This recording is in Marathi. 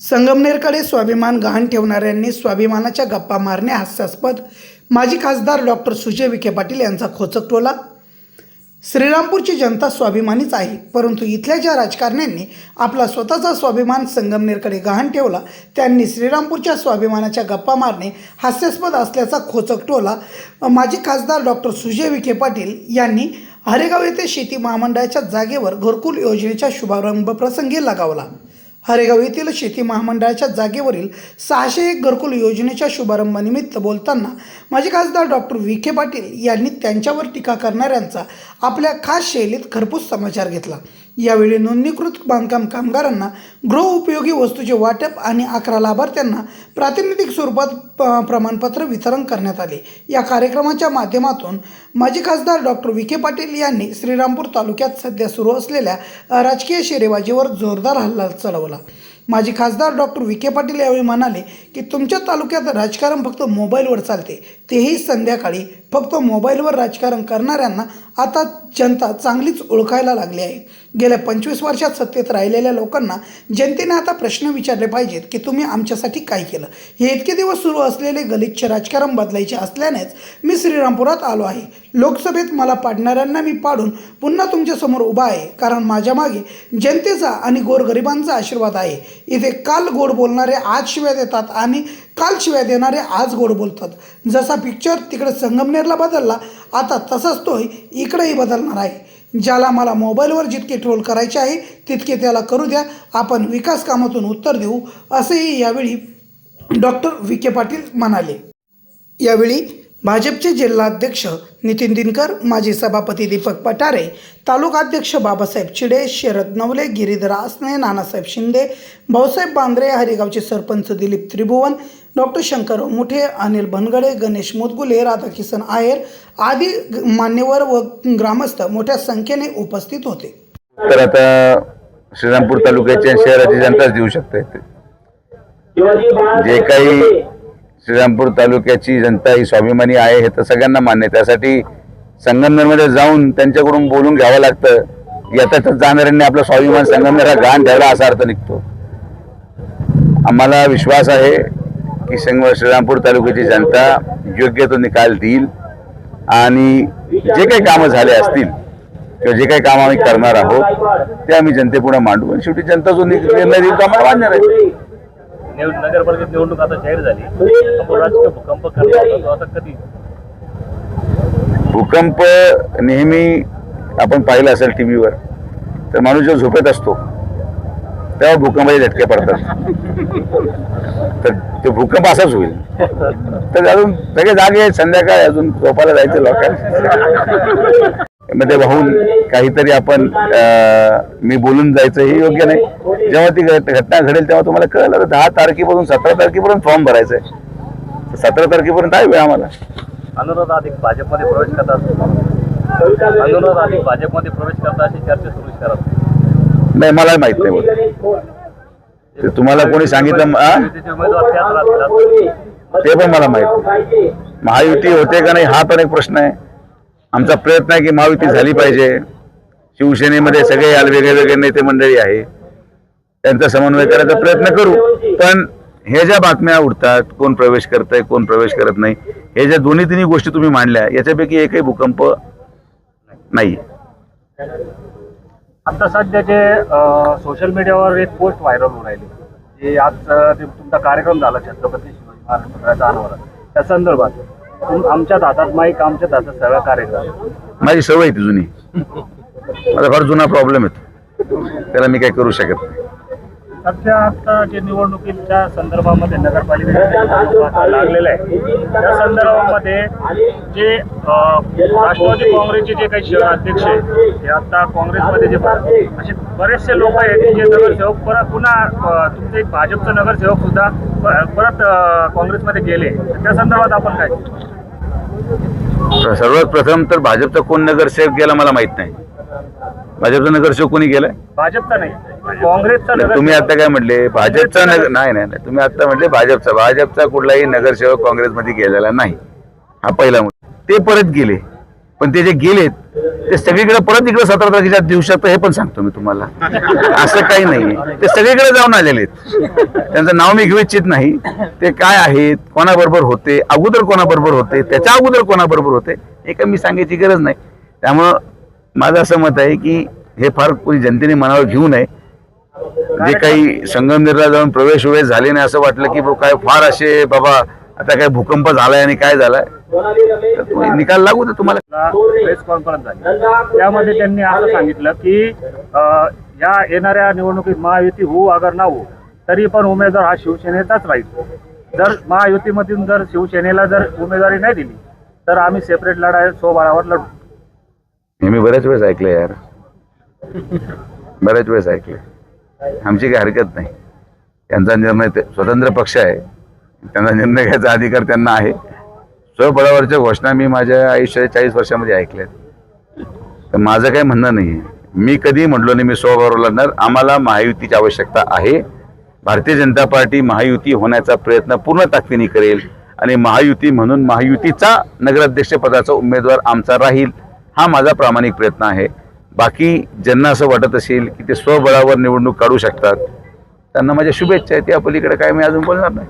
संगमनेरकडे स्वाभिमान गहाण ठेवणाऱ्यांनी स्वाभिमानाच्या गप्पा मारणे हास्यास्पद. माजी खासदार डॉक्टर सुजय विखे पाटील यांचा खोचक टोला. श्रीरामपूरची जनता स्वाभिमानीच आहे परंतु इथल्या ज्या राजकारण्यांनी आपला स्वतःचा स्वाभिमान संगमनेरकडे गहाण ठेवला त्यांनी श्रीरामपूरच्या स्वाभिमानाच्या गप्पा मारणे हास्यास्पद असल्याचा खोचक टोला. माजी खासदार डॉक्टर सुजय विखे पाटील यांनी हरेगाव येथे शेती महामंडळाच्या जागेवर घरकुल योजनेच्या शुभारंभ प्रसंगी लगावला. हरेगाव येथील शेती महामंडळाच्या जागेवरील सहाशे एक घरकुल योजनेच्या शुभारंभानिमित्त बोलताना माजी खासदार डॉक्टर विखे पाटील यांनी त्यांच्यावर टीका करणाऱ्यांचा आपल्या खास शैलीत खरपूस समाचार घेतला. यावेळी नोंदणीकृत बांधकाम कामगारांना गृह उपयोगी वस्तूचे वाटप आणि अकरा लाभार्थ्यांना प्रातिनिधिक स्वरूपात प- प्रमाणपत्र वितरण करण्यात आले. या कार्यक्रमाच्या माध्यमातून माजी खासदार डॉक्टर विखे पाटील यांनी श्रीरामपूर तालुक्यात सध्या सुरू असलेल्या राजकीय शेरेबाजीवर जोरदार हल्ला चढवला. माजी खासदार डॉक्टर विखे पाटील यावेळी म्हणाले की तुमच्या तालुक्यात राजकारण फक्त मोबाईलवर चालते. तेही संध्याकाळी फक्त मोबाईलवर राजकारण करणाऱ्यांना आता जनता चांगलीच ओळखायला लागली आहे. गेल्या पंचवीस वर्षात सत्तेत राहिलेल्या लोकांना जनतेने आता प्रश्न विचारले पाहिजेत की तुम्ही आमच्यासाठी काय केलं? हे इतके दिवस सुरू असलेले गलिच्छ राजकारण बदलायचे असल्यानेच मी श्रीरामपुरात आलो आहे. लोकसभेत मला पाडणाऱ्यांना मी पाडून पुन्हा तुमच्यासमोर उभा आहे. कारण माझ्या मागे जनतेचा आणि गोरगरिबांचा आशीर्वाद आहे. इथे काल गोड बोलणारे आज शिव्या देतात आणि काल शिव्या देणारे आज गोड बोलतात. जसा पिक्चर तिकडे संगमनेरला बदलला आता तसाच तो इकडेही बदलणार आहे. ज्याला मला मोबाईलवर जितके ट्रोल करायचे आहे तितके त्याला करू द्या. आपण विकास कामातून उत्तर देऊ असेही यावेळी डॉक्टर विखे पाटील म्हणाले. यावेळी भाजपचे जिल्हाध्यक्ष नितीन दिनकर माजी सभापती दीपक पठारे तालुकाध्यक्ष बाबासाहेब चिडे शरद नवले गिरीधर आसने नानासाहेब शिंदे भाऊसाहेब बांद्रे हरिगावचे सरपंच दिलीप त्रिभुवन डॉक्टर शंकर मुठे अनिल भनगडे गणेश मुदगुले राधाकिसन आहेर आदी मान्यवर व ग्रामस्थ मोठ्या संख्येने उपस्थित होते. तर आता श्रीरामपूर तालुक्याची शहराची जनताच देऊ शकते. जे काही श्रीरामपूर तालुक्याची जनता ही स्वाभिमानी आहे हे तर सगळ्यांना मान्य आहे. त्यासाठी संगमनेरमध्ये जाऊन त्यांच्याकडून बोलून घ्यावं लागतं. यातच जाणाऱ्यांनी आपला स्वाभिमान संगमनेर हा गाण ठेवला असा अर्थ निघतो. आम्हाला विश्वास आहे की संग श्रीरामपूर तालुक्याची जनता योग्य तो निकाल देईल आणि जे काही कामं झाले असतील किंवा जे काही काम आम्ही करणार आहोत ते आम्ही जनतेपुढे मांडू. आणि शेवटी जनता जो निर्णय देईल तो आम्हाला मान्य राहील. नगरपालिकेत निवडणूक आता जाहीर झाली. राजकीय भूकंप करणार आता कधी? भूकंप नेहमी आपण पाहिलं असेल टी व्हीवर तर माणूस जेव्हा झोपेत असतो तेव्हा भूकंपाचे झटके पडतात. तर तो भूकंप असाच होईल. तर अजून सगळे जागे आहेत. संध्याकाळी अजून झोपायला जायचं लोकांना. मध्ये वाहून काहीतरी आपण मी बोलून जायचं हे योग्य नाही. जेव्हा ती घट- घटना घडेल तेव्हा तुम्हाला कळलं आता दहा तारखेपासून सतरा तारखेपर्यंत फॉर्म भरायचा आहे सतरा तारखेपर्यंत आहे वेळ आम्हाला. अनुराध अधिक भाजपमध्ये प्रवेश करत असतो अनुराध अधिक भाजपमध्ये प्रवेश करता अशी चर्चा सुरू करत नाही मला माहीत नाही तुम्हाला कोणी सांगितलं ते पण मला माहीत नाही. महायुती होते का नाही हा पण एक प्रश्न आहे. आमचा प्रयत्न आहे की महायुती झाली पाहिजे. शिवसेनेमध्ये सगळे याल वेगळे वेगळे नेते मंडळी आहे त्यांचा समन्वय करायचा प्रयत्न करू. पण हे ज्या बातम्या उडतात कोण प्रवेश करतंय कोण प्रवेश करत नाही हे ज्या दोन्ही तिन्ही गोष्टी तुम्ही मांडल्या याच्यापैकी एकही भूकंप नाही. आता सध्या जे सोशल मीडियावर एक पोस्ट व्हायरल होऊन राहिली. जे आज तुमचा कार्यक्रम झाला छत्रपती शिवाजी महाराज त्या संदर्भात आमच्याच हातात माईक आमच्याच हातात सगळा कार्यक्रम. माझी सवय आहे ती जुनी. माझा फार जुना प्रॉब्लेम येतो त्याला मी काही करू शकत नाही. सध्या आता जे निवडणुकीच्या संदर्भामध्ये नगरपालिका लागलेलं आहे त्या संदर्भामध्ये जे राष्ट्रवादी काँग्रेसचे जे काही अध्यक्ष आहेत ते आता काँग्रेसमध्ये जे असे बरेचसे लोक आहेत जे नगरसेवक परत पुन्हा तुमचे भाजपचे नगरसेवक सुद्धा परत काँग्रेसमध्ये गेले. त्या संदर्भात आपण काय? सर्वात प्रथम तर भाजपचा कोण नगरसेवक गेला मला माहीत नाही. भाजपचा नगरसेवक कोणी गेलाय भाजपचा नाही. काँग्रेसचा नाही, तुम्ही आता काय म्हटले? भाजपचा नगर नाही नाही नाही. तुम्ही आता म्हटले भाजपचा. भाजपचा कुठलाही नगरसेवक काँग्रेसमध्ये गेलेला नाही. हा पहिला मुद्दा. ते परत गेले. पण ते जे गेलेत ते सगळीकडे परत इकडे सतरा तारखेच्या देऊ शकतं हे पण सांगतो मी तुम्हाला. असं काही नाही ते सगळीकडे जाऊन आलेले आहेत. त्यांचं नाव मी घेऊ इच्छित नाही. ते काय आहेत कोणाबरोबर होते अगोदर कोणाबरोबर होते त्याच्या अगोदर कोणाबरोबर होते हे काही मी सांगायची गरज नाही. त्यामुळं माझं असं मत आहे की हे फार कोणी जनतेने मनावर घेऊ नये. जे काही संगमनेरला जाऊन प्रवेश वगैरे झाले नाही असं वाटलं की काय फार असे बाबा आता काय भूकंप झालाय आणि काय झालाय. निकाल लागू तर तुम्हाला. प्रेस कॉन्फरन्स झाली. त्यामध्ये त्यांनी असं सांगितलं की या येणाऱ्या निवडणुकीत महायुती होऊ अगर ना होऊ तरी पण उमेदवार हा शिवसेनेचाच राहील. जर महायुतीमधून जर शिवसेनेला जर उमेदवारी नाही दिली तर आम्ही सेपरेट लढाई स्वबळावर लढू. हे मी बऱ्याच वेळेस ऐकलं यार. बऱ्याच वेळेस ऐकलं आमची काही हरकत नाही. त्यांचा निर्णय ते- स्वतंत्र पक्ष आहे. त्यांचा निर्णय घ्यायचा अधिकार त्यांना आहे. स्वबळावरच्या घोषणा मी माझ्या आयुष्याच्या चाळीस वर्षामध्ये ऐकल्यात. तर माझं काही म्हणणं नाही आहे मी कधी म्हटलो नाही मी स्वबळावर लढणार. आम्हाला महायुतीची आवश्यकता आहे. भारतीय जनता पार्टी महायुती होण्याचा प्रयत्न पूर्ण ताकदीने करेल. आणि महायुती म्हणून महायुतीचा नगराध्यक्षपदाचा उमेदवार आमचा राहील. हा माझा प्रामाणिक प्रयत्न आहे. बाकी ज्यांना असं वाटत असेल की ते स्वबळावर निवडणूक काढू शकतात त्यांना माझ्या शुभेच्छा आहेत. त्या पलीकडे काय मी अजून बोलणार नाही.